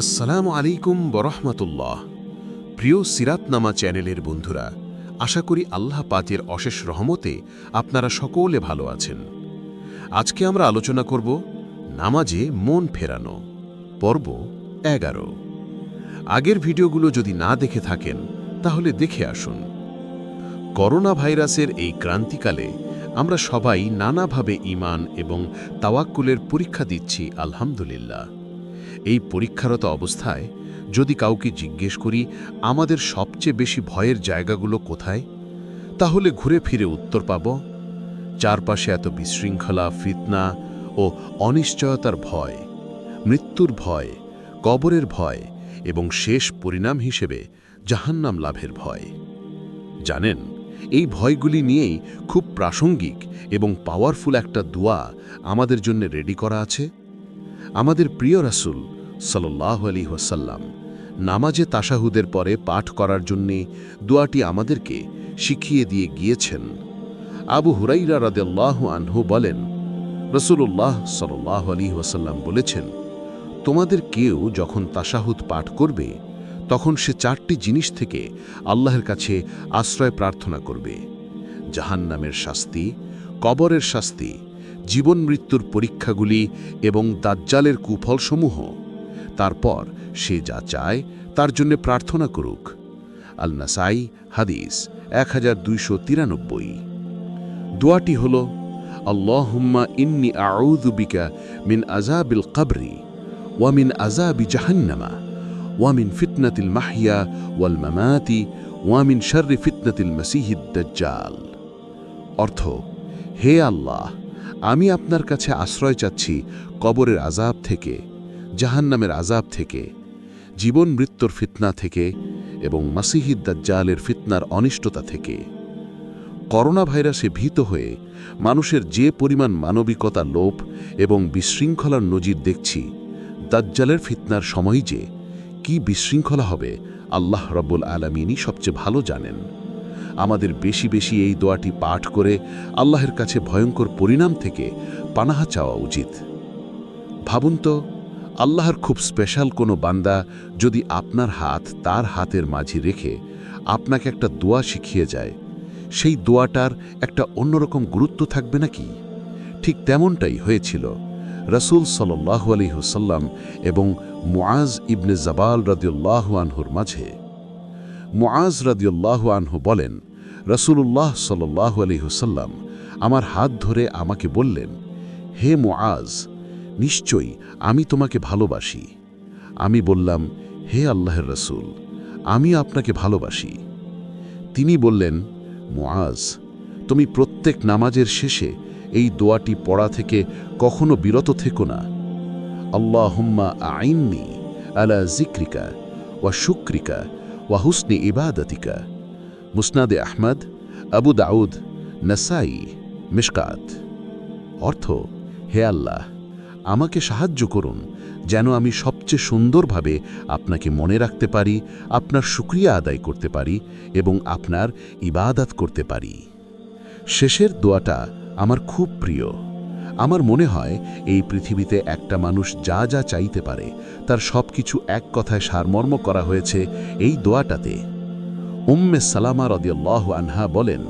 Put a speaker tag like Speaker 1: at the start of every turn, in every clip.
Speaker 1: আসসালামু আলাইকুম বরহমতুল্লাহ। প্রিয় সিরাতনামা চ্যানেলের বন্ধুরা, আশা করি আল্লাহ পাকের অশেষ রহমতে আপনারা সকলে ভালো আছেন। আজকে আমরা আলোচনা করব নামাজে মন ফেরানো, পর্ব এগারো। আগের ভিডিওগুলো যদি না দেখে থাকেন, তাহলে দেখে আসুন। করোনা ভাইরাসের এই ক্রান্তিকালে আমরা সবাই নানাভাবে ঈমান এবং তাওয়াক্কুলের পরীক্ষা দিচ্ছি, আলহামদুলিল্লাহ। এই পরীক্ষারত অবস্থায় যদি কাউকে জিজ্ঞেস করি, আমাদের সবচেয়ে বেশি ভয়ের জায়গাগুলো কোথায়? তাহলে ঘুরে ফিরে উত্তর পাব, চারপাশে এত বিশৃঙ্খলা, ফিতনা ও অনিশ্চয়তার ভয়, মৃত্যুর ভয়, কবরের ভয় এবং শেষ পরিণাম হিসেবে জাহান্নাম লাভের ভয়। জানেন, এই ভয়গুলি নিয়েই খুব প্রাসঙ্গিক এবং পাওয়ারফুল একটা দোয়া আমাদের জন্য রেডি করা আছে। আমাদের প্রিয় রাসূল সাল্লাহ আলী ওয়াসাল্লাম নামাজে তাশাহুদের পরে পাঠ করার জন্যে দোয়াটি আমাদেরকে শিখিয়ে দিয়ে গিয়েছেন। আবু হুরাইরা রাদেল্লাহ আনহু বলেন রসুল্লাহ সাল্লাহ আলী ওয়াসাল্লাম বলেছেন, তোমাদের কেউ যখন তাশাহুদ পাঠ করবে, তখন সে চারটি জিনিস থেকে আল্লাহর কাছে আশ্রয় প্রার্থনা করবে। জাহান্নামের শাস্তি, কবরের শাস্তি জীবন মৃত্যুর পরীক্ষাগুলি এবং দাজ্জালের কুফলসমূহ। তারপর সে যা চায়, তার জন্য প্রার্থনা করুক। আল নাসাই হাদিস, এক হাজার দুইশো তিরানব্বই। দোয়াটি হল, আল্লাহুম্মা ইন্নি আউদুবিকা মিন আজাবিল কবরি ওয়ামিন আজাবি জাহান্নামা ওয়ামিন ফিতনাতিল মাহিয়া ওয়াল মামাতি ওয়ামিন শর্রি ফিতনাতিল মসিহিদ দাজ্জাল। অর্থ, হে আল্লাহ আমি আপনার কাছে আশ্রয় চাচ্ছি কবরের আজাব থেকে, জাহান্নামের আজাব থেকে, জীবন মৃত্যুর ফিতনা থেকে এবং মাসিহিদ দাজ্জালের ফিতনার অনিষ্টতা থেকে। করোনা ভাইরাসে ভীত হয়ে মানুষের যে পরিমাণ মানবিকতা লোপ এবং বিশৃঙ্খলার নজির দেখছি, দাজ্জালের ফিতনার সময় যে কি বিশৃঙ্খলা হবে, আল্লাহ রব্বুল আলমিনই সবচেয়ে ভালো জানেন। আমাদের বেশি বেশি এই দোয়াটি পাঠ করে আল্লাহের কাছে ভয়ঙ্কর পরিণাম থেকে পানাহা চাওয়া উচিত। ভাবুন তো, আল্লাহর খুব স্পেশাল কোনো বান্দা যদি আপনার হাত তার হাতের মাঝে রেখে আপনাকে একটা দোয়া শিখিয়ে যায়, সেই দোয়াটার একটা অন্যরকম গুরুত্ব থাকবে নাকি? ঠিক তেমনটাই হয়েছিল রসুল সাল্লাহ আলহিহসাল্লাম এবং মুআজ ইবনে জাবাল রদিউল্লাহ আনহুর মাঝে। মুআজ রদিউল্লাহ আনহু বলেন রসুল্লাহ সাল্লাহ আলহিহসাল্লাম আমার হাত ধরে আমাকে বললেন, হে মুআজ, নিশ্চয়ই আমি তোমাকে ভালোবাসি। আমি বললাম, হে আল্লাহর রসুল, আমি আপনাকে ভালোবাসি। তিনি বললেন, মুআজ, তুমি প্রত্যেক নামাজের শেষে এই দোয়াটি পড়া থেকে কখনো বিরত থেকো না। আল্লাহুম্মা আইননি আলা জিক্রিকা ওয়া শুক্রিকা হুসনি ইবাদতিকা। মুসনাদে আহমদ, আবু দাউদ, নাসাই, মিশকাত। অর্থ, হে আল্লাহ, আমাকে সাহায্য করুন যেন আমি সবচেয়ে সুন্দরভাবে আপনাকে মনে রাখতে পারি, আপনার শুক্রিয়া আদায় করতে পারি এবং আপনার ইবাদাত করতে পারি। শেষের দোয়াটা আমার খুব প্রিয়। আমার মনে হয় এই পৃথিবীতে একটা মানুষ যা যা চাইতে পারে, তার সব কিছু এক কথায় সারমর্ম করা হয়েছে এই দোয়াটাতে। উম্মে সালামা রদিয়াল্লাহ আনহা বলেন,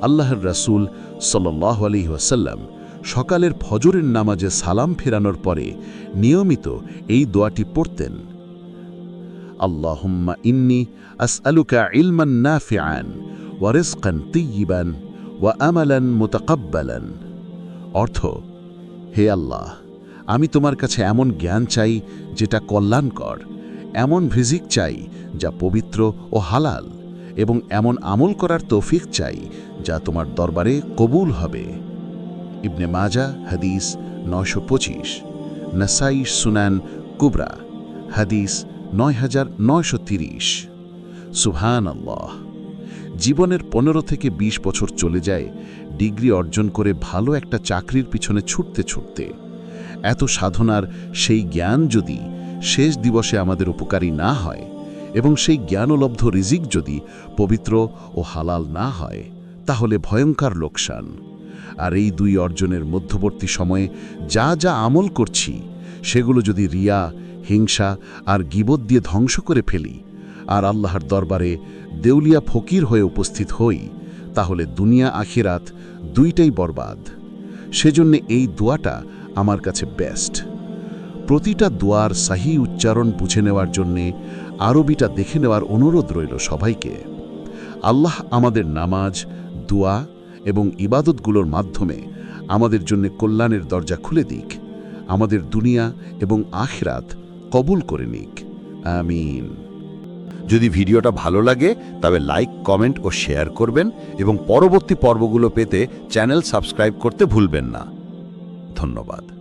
Speaker 1: আল্লাহর রাসূল সাল্লাহ আলী ওয়াসাল্লাম সকালের ফজরের নামাজে সালাম ফেরানোর পরে নিয়মিত এই দোয়াটি পড়তেন। আল্লাহুম্মা ইন্নি আসআলুকা ইলমান নাফিআন ওয়া রিজকান তিয়িবান ওয়া আমালান মুতাকাব্বালান। অর্থ, হে আল্লাহ, আমি তোমার কাছে এমন জ্ঞান চাই যেটা কল্যাণকর, এমন ভিজিক চাই যা পবিত্র ও হালাল, এবং এমন আমল করার তৌফিক চাই যা তোমার দরবারে কবুল হবে। ইবনে মাজা হাদিস নয়শো পঁচিশ, নাসাই সুনান কুবরা, হাদিস নয় হাজার নয়শো তিরিশ। সুহান আল্লাহ জীবনের পনেরো থেকে ২০ বছর চলে যায় ডিগ্রি অর্জন করে ভালো একটা চাকরির পিছনে ছুটতে ছুটতে। এত সাধনার সেই জ্ঞান যদি শেষ দিবসে আমাদের উপকারী না হয় এবং সেই জ্ঞানলব্ধ রিজিক যদি পবিত্র ও হালাল না হয়, তাহলে ভয়ঙ্কর লোকসান। আর এই দুই অর্জনের মধ্যবর্তী সময়ে যা যা আমল করছি, সেগুলো যদি রিয়া, হিংসা আর গিবত দিয়ে ধ্বংস করে ফেলি, আর আল্লাহর দরবারে দেউলিয়া ফকির হয়ে উপস্থিত হই তাহলে দুনিয়া আখিরাত দুইটাই বরবাদ। সেজন্য এই দোয়াটা আমার কাছে বেস্ট প্রতিটা দোয়ার সাহি উচ্চারণ বুঝে নেওয়ার জন্যে আরবিটা দেখে নেওয়ার অনুরোধ রইল সবাইকে। আল্লাহ আমাদের নামাজ, দোয়া এবং ইবাদতগুলোর মাধ্যমে আমাদের জন্য কল্যাণের দরজা খুলে দিক, আমাদের দুনিয়া এবং আখরাত কবুল করে নিক। আমিন।
Speaker 2: যদি ভিডিওটা ভালো লাগে, তবে লাইক কমেন্ট ও শেয়ার করবেন এবং পরবর্তী পর্বগুলো পেতে চ্যানেল সাবস্ক্রাইব করতে ভুলবেন না। ধন্যবাদ।